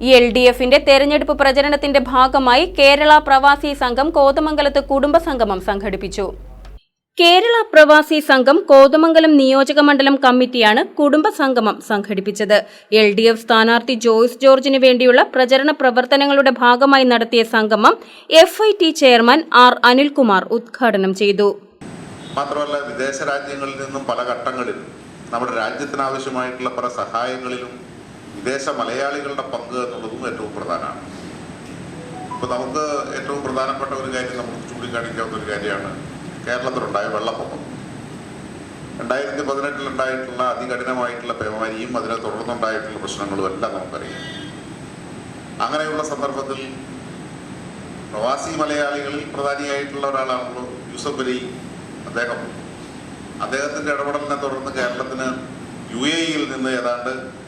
L D എഫിന്റെ തെരഞ്ഞെടുപ്പ് പ്രചരണത്തിന്റെ ഭാഗമായി കേരള പ്രവാസി സംഘം കോതമംഗലത്ത് കുടുംബ സംഗമം സംഘടിപ്പിച്ചു. കേരള പ്രവാസി സംഘം കോതമംഗലം നിയോജക മണ്ഡലം കമ്മിറ്റിയാണ് കുടുംബ സംഗമം സംഘടിപ്പിച്ചത്. എൽ ഡി എഫ് സ്ഥാനാർത്ഥി ജോയ്സ് ജോർജിന് വേണ്ടിയുള്ള പ്രചരണ പ്രവർത്തനങ്ങളുടെ ഭാഗമായി നടത്തിയ സംഗമം F I T chairman R Anilkumar ഉദ്ഘാടനം ചെയ്തു. മാത്രമല്ല വിദേശ രാജ്യങ്ങളിൽ നിന്നും പല ഘട്ടങ്ങളിലും നമ്മുടെ രാജ്യത്തിനാവശ്യമായിട്ടുള്ള പല സഹായങ്ങളിലും വിദേശ മലയാളികളുടെ പങ്ക് എന്നുള്ളതും ഏറ്റവും പ്രധാനമാണ്. ഇപ്പോൾ നമുക്ക് ഏറ്റവും പ്രധാനപ്പെട്ട ഒരു കാര്യം നമുക്ക് ചൂണ്ടിക്കാണിക്കാവുന്ന ഒരു കാര്യമാണ്. കേരളത്തിലുണ്ടായ വെള്ളപ്പൊക്കം. രണ്ടായിരത്തി പതിനെട്ടിലുണ്ടായിട്ടുള്ള അതികഠിനമായിട്ടുള്ള പേമാരിയും അതിനെ തുടർന്നുണ്ടായിട്ടുള്ള പ്രശ്നങ്ങളും എല്ലാം നമുക്കറിയാം. അങ്ങനെയുള്ള സന്ദർഭത്തിൽ പ്രവാസി മലയാളികളിൽ പ്രധാനിയായിട്ടുള്ള ഒരാളാണല്ലോ യൂസഫ് അലി അദ്ദേഹം. അദ്ദേഹത്തിന്റെ ഇടപെടലിനെ തുടർന്ന് കേരളത്തിന് യു എ ഇയിൽ നിന്ന് ഏതാണ്ട്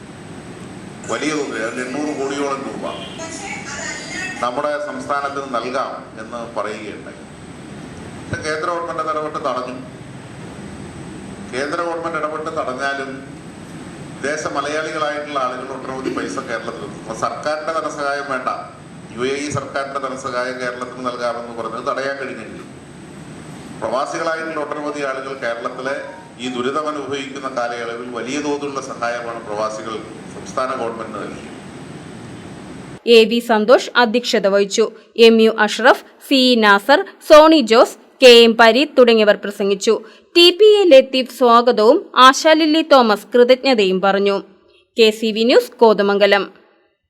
വലിയ തുക ഏതാണ്ട് എണ്ണൂറ് കോടിയോളം രൂപ നമ്മുടെ സംസ്ഥാനത്തിന് നൽകാം എന്ന് പറയുകയുണ്ടായി. പക്ഷെ കേന്ദ്ര ഗവൺമെന്റ് ഇടപെട്ട് തടഞ്ഞു. കേന്ദ്ര ഗവൺമെന്റ് ഇടപെട്ട് തടഞ്ഞാലും വിദേശ മലയാളികളായിട്ടുള്ള ആളുകൾ ഒട്ടനവധി പൈസ കേരളത്തിൽ. അപ്പോൾ സർക്കാരിന്റെ ധനസഹായം വേണ്ട. യു എ ഇ സർക്കാരിന്റെ ധനസഹായം കേരളത്തിന് നൽകാമെന്ന് പറഞ്ഞത് തടയാൻ കഴിഞ്ഞില്ല പ്രവാസികളായിട്ടുള്ള ഒട്ടനവധി ആളുകൾ കേരളത്തിലെ ഈ ദുരിതം അനുഭവിക്കുന്ന കാലയളവിൽ വലിയ തോതിലുള്ള സഹായമാണ് പ്രവാസികൾ സംസ്ഥാന ഗവൺമെന്റിന് നൽകിയത്. എ വി സന്തോഷ് അധ്യക്ഷത വഹിച്ചു. M U Ashraf C Nasar Soni Jose K M Pareeth തുടങ്ങിയവർ പ്രസംഗിച്ചു. ടി പി എ ലത്തീഫ് സ്വാഗതവും ആശാലില്ലി തോമസ് കൃതജ്ഞതയും പറഞ്ഞു. K C V news Kothamangalam.